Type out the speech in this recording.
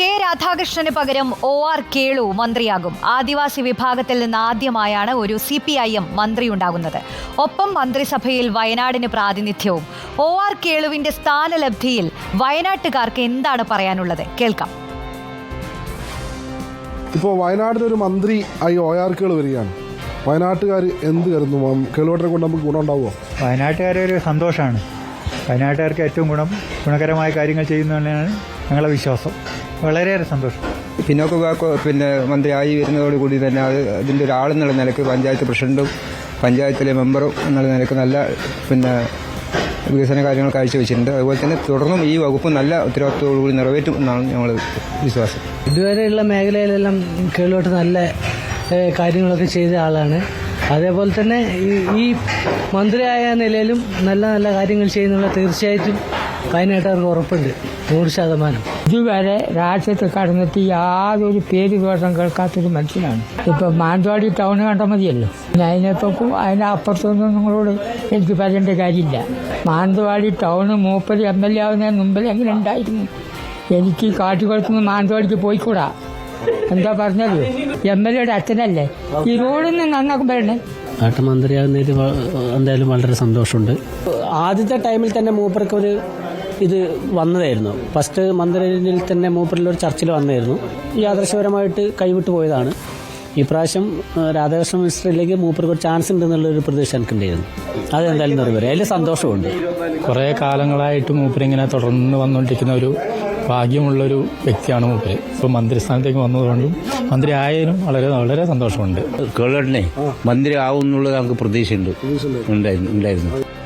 K രാധാകൃഷ്ണന് പകരം O R Kelu മന്ത്രിയാകും. ആദിവാസി വിഭാഗത്തിൽ നിന്ന് ആദ്യമായാണ് ഒരു സി പി ഐ എം മന്ത്രിയുണ്ടാകുന്നത്. ഒപ്പം മന്ത്രിസഭയിൽ വയനാടിന് പ്രാതിനിധ്യവും. ഒ ആർ കേളുവിന്റെ സ്ഥാനലബ്ധിയിൽ വയനാട്ടുകാർക്ക് എന്താണ് പറയാനുള്ളത്? കേൾക്കാം. ഇപ്പോൾ വയനാടിനൊരു മന്ത്രി ആയി ഒ ആർ കേളു വരികയാണ്. വയനാട്ടുകാർ എന്ത് കരുതുന്നു? കേളുവട്ടനെ കൊണ്ട് നമുക്ക് ഗുണമുണ്ടാവുമോ വയനാട്ടുകാരെ ഒരു സന്തോഷമാണ്. വയനാട്ടുകാർക്ക് ഏറ്റവും ഗുണം ഗുണകരമായ കാര്യങ്ങൾ ചെയ്യുന്നതാണ് ഞങ്ങളുടെ വിശ്വാസം. വളരെയേറെ സന്തോഷം. പിന്നോക്ക വിഭാഗം പിന്നെ മന്ത്രിയായി വരുന്നതോടുകൂടി തന്നെ അത് അതിന്റെ ഒരാളെന്നുള്ള നിലയ്ക്ക് പഞ്ചായത്ത് പ്രസിഡന്റും പഞ്ചായത്തിലെ മെമ്പറും എന്നുള്ള നിലയ്ക്ക് നല്ല പിന്നെ വികസന കാര്യങ്ങൾ കാഴ്ചവെച്ചിട്ടുണ്ട്. അതുപോലെ തന്നെ തുടർന്നും ഈ വകുപ്പ് നല്ല ഉത്തരവാദിത്തത്തോടുകൂടി നിറവേറ്റും എന്നാണ് ഞങ്ങൾ വിശ്വാസം. ഇതുവരെയുള്ള മേഖലയിലെല്ലാം കേളോട്ട് നല്ല കാര്യങ്ങളൊക്കെ ചെയ്ത ആളാണ്. അതേപോലെ തന്നെ ഈ ഈ മന്ത്രിയായ നിലയിലും നല്ല നല്ല കാര്യങ്ങൾ ചെയ്യുന്നുള്ള തീർച്ചയായിട്ടും വയനാട്ടുകാർക്ക് ഉറപ്പുണ്ട്. നൂറ് ശതമാനം. ഇതുവരെ രാജ്യത്ത് കടന്നെത്തി യാതൊരു പേര് ദോഷം കേൾക്കാത്തൊരു മനുഷ്യനാണ്. ഇപ്പൊ മാനന്തവാടി ടൗൺ കണ്ടാൽ മതിയല്ലോ. പിന്നെ അതിനെപ്പം അതിന്റെ അപ്പുറത്തൊന്നും നിങ്ങളോട് എനിക്ക് പറയേണ്ട കാര്യമില്ല. മാനന്തവാടി ടൗൺ മൂപ്പര് എം എൽ എ ആവുന്നതിന് മുമ്പിൽ എങ്ങനെ ഉണ്ടായിരുന്നു? എനിക്ക് കാട്ടുകുളത്തുനിന്ന് മാനന്തവാടിക്ക് പോയിക്കൂടാ. എന്താ പറഞ്ഞത്? എം എൽ എയുടെ അച്ഛനല്ലേ? ഈ റോഡിൽ നന്നാക്കും പറയണേ. നാട്ടുമന്ത്രിയാകുന്നതിൽ എന്തായാലും വളരെ സന്തോഷമുണ്ട്. ആദ്യത്തെ ടൈമിൽ തന്നെ മൂപ്പർക്ക് ഒരു ഇത് വന്നതായിരുന്നു. ഫസ്റ്റ് മന്ദിരയിൽ തന്നെ മൂപ്പറിലൊരു ചർച്ചിൽ വന്നായിരുന്നു ഈ ആദർശപരമായിട്ട് കൈവിട്ട് പോയതാണ്. ഈ പ്രാവശ്യം രാധാകൃഷ്ണ മിനിസ്റ്ററിലേക്ക് മൂപ്പർക്ക് ഒരു ചാൻസ് ഉണ്ടെന്നുള്ളൊരു പ്രതീക്ഷ എനിക്കുണ്ടായിരുന്നു. അതെന്തായാലും നിറവേറി. അതിൽ സന്തോഷമുണ്ട്. കുറേ കാലങ്ങളായിട്ട് മൂപ്പരിങ്ങനെ തുടർന്ന് വന്നുകൊണ്ടിരിക്കുന്ന ഒരു ഭാഗ്യമുള്ളൊരു വ്യക്തിയാണ് മൂപ്പര്. ഇപ്പോൾ മന്ത്രിസ്ഥാനത്തേക്ക് വന്നതുകൊണ്ടും മന്ത്രി ആയാലും വളരെ വളരെ സന്തോഷമുണ്ട്. കേളട്ടനെ മന്ത്രി ആവും എന്നുള്ളത് നമുക്ക് പ്രതീക്ഷയുണ്ട്. ഉണ്ടായിരുന്നു ഉണ്ടായിരുന്നു.